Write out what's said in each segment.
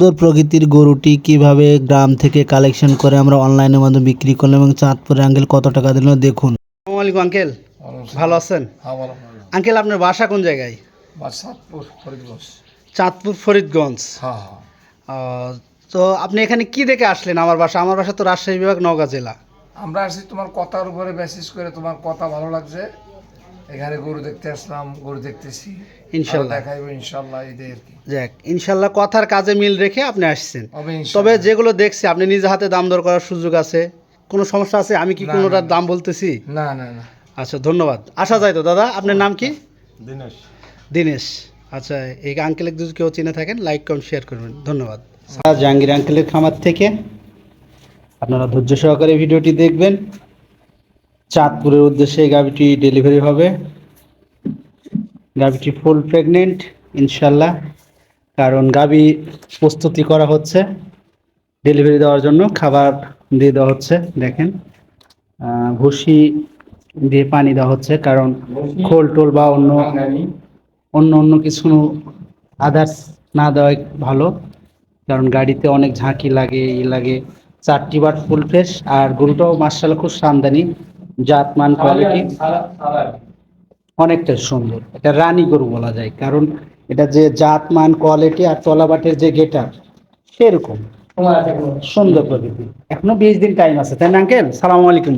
সুন্দর প্রকৃতির গরুটি কীভাবে গ্রাম থেকে কালেকশন করে আমরা অনলাইনের মাধ্যমে বিক্রি করলাম এবং চাঁদপুরে আঙ্কেল কত টাকা দিল দেখুন। আলাইকুম আঙ্কেল। ভালো আছেন? হ্যাঁ আঙ্কেল আপনার বাসা কোন জায়গায়? চাঁদপুর ফরিদগঞ্জ। হ্যাঁ হ্যাঁ। তো আপনি এখানে কি দেখে আসলেন আমার বাসা? আমার বাসা তো রাজশাহী বিভাগ নওগাঁ জেলা। আমরা আসছি তোমার কথার উপরে মেসেজ করে তোমার কথা ভালো লাগছে। এখানে গরু দেখতে আসলাম গরু দেখতেছি। ইনশাল্লাহ। দেখাইবো ইনশাল্লাহ ঈদে আর কি। যাক ইনশাল্লাহ কথার কাজে মিল রেখে আপনি আসছেন। তবে যেগুলো দেখছি আপনি নিজে হাতে দাম দর করার সুযোগ আছে। কোনো সমস্যা আছে? আমি কি কোনোটার দাম বলতেছি? না না না। আচ্ছা ধন্যবাদ। আসা যায় তো দাদা? আপনার নাম কি? দিনেশ। দিনেশ। আচ্ছা এই আঙ্কেলের যদি কেউ চিনে থাকেন লাইক কমেন্ট শেয়ার করবেন। ধন্যবাদ। জাহাঙ্গীর আঙ্কেলের খামার থেকে আপনারা ধৈর্য সহকারে ভিডিওটি দেখবেন। চাঁদপুরের উদ্দেশ্যে গাভিটি ডেলিভারি হবে। গাভিটি ফুল প্রেগনেন্ট ইনশাল্লাহ কারণ গাভি প্রস্তুতি করা হচ্ছে ডেলিভারি দেওয়ার জন্য খাবার দিয়ে দেওয়া হচ্ছে দেখেন। ভুসি দিয়ে পানি দেওয়া হচ্ছে কারণ খোল টোল বা অন্য অন্য অন্য কিছু আদার্স না দেওয়াই ভালো। কারণ গাড়িতে অনেক ঝাঁকি লাগে ই লাগে। চারটি বার ফুল ফ্রেশ আর গরুটাও মার্শাল খুব সামদানি জাতমান কোয়ালিটি অনেকটা সুন্দর। এটা রানী গরু বলা যায় কারণ এটা যে জাতমান কোয়ালিটি আর তলাবাটের যে গেটার সেরকম। সুন্দর প্রকৃতি। এখনও বিশ দিন টাইম আছে তাই না আঙ্কেল সালাম আলাইকুম।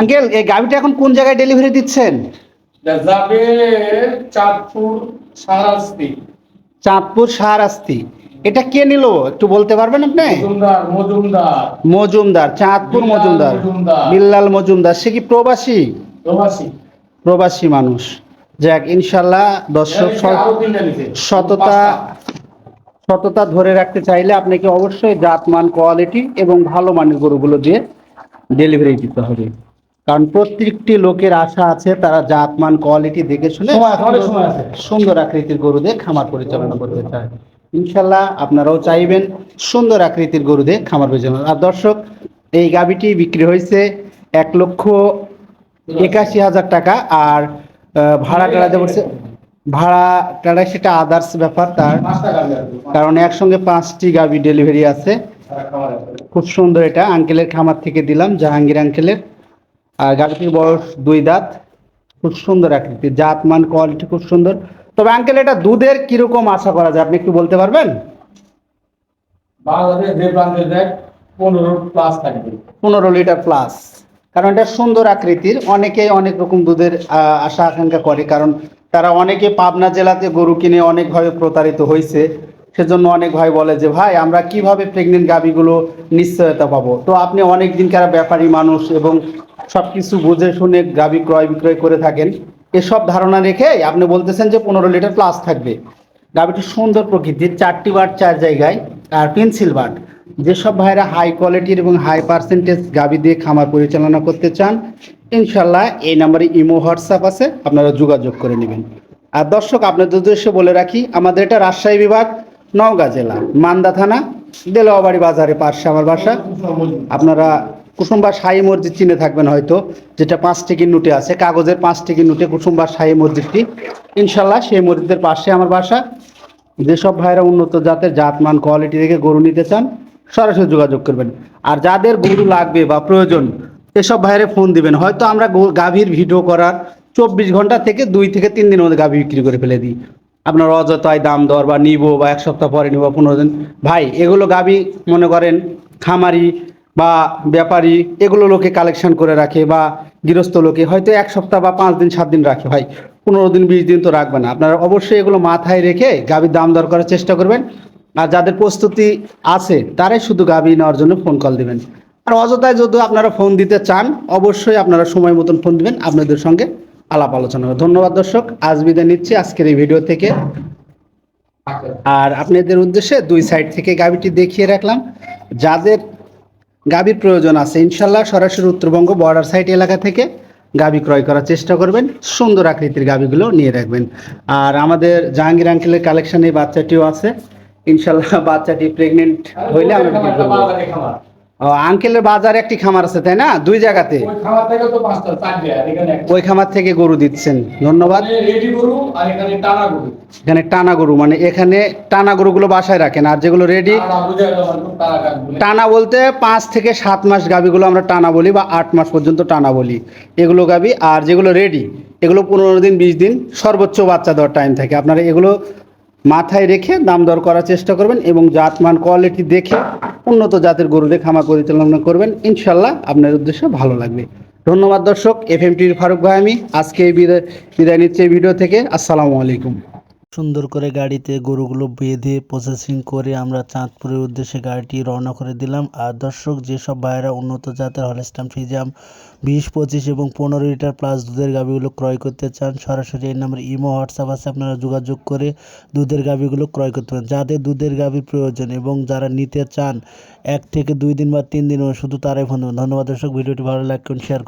আঙ্কেল এই গাড়িটা এখন কোন জায়গায় ডেলিভারি দিচ্ছেন? যাবে চাঁদপুর সারাস্তি। চাঁদপুর শাহরাস্তি এটা কে নিল? একটু বলতে পারবেন আপনি? মজুমদার চাঁদপুর মজুমদার। মজুমদার। বিল্লাল মজুমদার সে কি প্রবাসী? প্রবাসী। প্রবাসী মানুষ। যাক ইনশাল্লাহ দর্শক সততা সততা ধরে রাখতে চাইলে আপনাকে অবশ্যই জাতমান কোয়ালিটি এবং ভালো মানের গরুগুলো দিয়ে ডেলিভারি দিতে হবে। কারণ প্রত্যেকটি লোকের আশা আছে তারা জাতমান কোয়ালিটি দেখে শুনে সুন্দর আকৃতির গরু দিয়ে খামার পরিচালনা করতে চায়। ইনশাল্লাহ আপনারাও চাইবেন সুন্দর আকৃতির গরু দিয়ে খামার পরিচালনা। আর দর্শক, এই গাবিটি বিক্রি হয়েছে এক লক্ষ একাশি হাজার টাকা আর ভাড়া টাড়া বলছে ভাড়া টাড়া সেটা আদার্স ব্যাপার তার। কারণ একসঙ্গে পাঁচটি গাবি ডেলিভারি আছে। খুব সুন্দর এটা আঙ্কেলের খামার থেকে দিলাম, জাহাঙ্গীর আঙ্কেলের আর গাড়িটির বয়স দুই দাঁত। খুব সুন্দর আকৃতি জাত মান কোয়ালিটি খুব সুন্দর। তবে আঙ্কেল এটা দুধের কীরকম আশা করা যায়? আপনি একটু বলতে পারবেন? বাংলাদেশ যে প্রান্তে দেখ পনেরো প্লাস থাকবে। পনেরো লিটার প্লাস কারণ এটা সুন্দর আকৃতির। অনেকেই অনেক রকম দুধের আশা আকাঙ্ক্ষা করে। কারণ তারা অনেকে পাবনা জেলাতে গরু কিনে অনেকভাবে প্রতারিত হয়েছে। সেজন্য অনেক ভাই বলে যে ভাই আমরা কীভাবে প্রেগনেন্ট গাবিগুলো নিশ্চয়তা পাবো? তো আপনি অনেক দিনকার ব্যাপারী মানুষ এবং সব কিছু বুঝে শুনে গাবি ক্রয় বিক্রয় করে থাকেন। এসব ধারণা রেখে আপনি বলতেছেন যে পনেরো লিটার প্লাস থাকবে। গাবিটি সুন্দর প্রকৃতির, চারটি বার চার জায়গায়, আর পেন্সিল বাট যেসব ভাইরা হাই কোয়ালিটির এবং হাই পার্সেন্টেজ গাবি দিয়ে খামার পরিচালনা করতে চান ইনশাল্লাহ এই নাম্বারে ইমো, হোয়াটসঅ্যাপ আছে, আপনারা যোগাযোগ করে নেবেন। আর দর্শক, আপনাদের উদ্দেশ্যে বলে রাখি, আমাদের এটা রাজশাহী বিভাগ, নওগাঁ জেলা, মান্দা থানা দেলোয়াবাড়ি বাজারে পাশে আমার বাসা। আপনারা কুসুম্বা শাহী মসজিদ চিনে থাকবেন হয়তো, যেটা পাঁচ টিকির নোটে আছে। কাগজের পাঁচ টিকির নোটে কুসুম্বা শাহী মসজিদটি। ইনশাল্লাহ সেই মসজিদের পাশে আমার বাসা। যেসব ভাইরা উন্নত জাতের জাতমান কোয়ালিটি থেকে গরু নিতে চান, সরাসরি যোগাযোগ করবেন। আর যাদের গরু লাগবে বা প্রয়োজন, এসব ভাইরে ফোন দিবেন। হয়তো আমরা গাভীর ভিডিও করার চব্বিশ ঘণ্টা থেকে দুই থেকে তিন দিনের মধ্যে গাভী বিক্রি করে ফেলে দিই। আপনার অযথায় দাম দর বা নিবো বা এক সপ্তাহ পরে নিবো পনেরো দিন। ভাই, এগুলো গাভী মনে করেন খামারি বা ব্যাপারী এগুলো লোকে কালেকশন করে রাখে বা গৃহস্থ লোকে, হয়তো এক সপ্তাহ বা পাঁচ দিন, সাত দিন রাখে। ভাই, পনেরো দিন, বিশ দিন তো রাখবে না। আপনারা অবশ্যই এগুলো মাথায় রেখে গাভীর দাম দর করার চেষ্টা করবেন। আর যাদের প্রস্তুতি আছে, তারাই শুধু গাভী নেওয়ার জন্য ফোন কল দিবেন। আর অযথায় যদি আপনারা ফোন দিতে চান, অবশ্যই আপনারা সময় মতন ফোন দিবেন। আপনাদের সঙ্গে আলাপ আলোচনা হবে। ধন্যবাদ দর্শক, আজ বিদায় নিচ্ছি আজকের এই ভিডিও থেকে। আর আপনাদের উদ্দেশ্যে দুই সাইড থেকে গাভীটি দেখিয়ে রাখলাম। যাদের গাভীর প্রয়োজন আছে। ইনশাল্লাহ সরাসরি উত্তরবঙ্গ বর্ডার সাইড এলাকা থেকে গাবি ক্রয় করার চেষ্টা করবেন। সুন্দর আকৃতির গাবিগুলো নিয়ে রাখবেন। আর আমাদের জাহাঙ্গীর আঙ্কেলের কালেকশনে বাচ্চাটিও আছে। ইনশাল্লাহ বাচ্চাটি প্রেগনেন্ট হইলে আমরা আঙ্কেলের বাজারে একটি খামার আছে তাই না? দুই জায়গাতে। ওই খামার থেকে গরু দিচ্ছেন। ধন্যবাদ। এখানে টানা গরু। মানে এখানে টানা গরুগুলো বাসায় রাখেন। আর যেগুলো রেডি টানা বলতে পাঁচ থেকে সাত মাস গাবিগুলো আমরা টানা বলি বা আট মাস পর্যন্ত টানা বলি। এগুলো গাবি আর যেগুলো রেডি এগুলো পনেরো দিন বিশ দিন সর্বোচ্চ বাচ্চা দেওয়ার টাইম থাকে। আপনারা এগুলো মাথায় রেখে দাম দর করার চেষ্টা করবেন এবং জাতমান কোয়ালিটি দেখে উন্নত জাতের গরু দিয়ে খামার পরিচালনা করবেন। ইনশাল্লাহ আপনার উদ্দেশ্য ভালো লাগবে। ধন্যবাদ দর্শক এফ এম টির ফারুক ভাই আমি। আজকে বিদায় বিদায় নিচ্ছি এই ভিডিও থেকে। আসসালামু আলাইকুম। সুন্দর করে গাড়িতে গরুগুলো বেঁধে প্রসেসিং করে আমরা চাঁদপুরের উদ্দেশ্যে গাড়িটি রওনা করে দিলাম। আর দর্শক, যেসব ভাইয়েরা উন্নত জাতের হলস্টাম ফিজাম বিশ, পঁচিশ এবং পনেরো লিটার প্লাস দুধের গাভিগুলো ক্রয় করতে চান, সরাসরি এই নাম্বার ইমো, হোয়াটসঅ্যাপ আছে, আপনারা যোগাযোগ করে দুধের গাভিগুলো ক্রয় করতে পারেন। যাদের দুধের গাভির প্রয়োজন এবং যারা নিতে চান, এক থেকে দুই দিন বা তিন দিন, শুধু তারাই ফোন ধন্যবাদ দর্শক, ভিডিওটি ভালো করুন। শেয়ার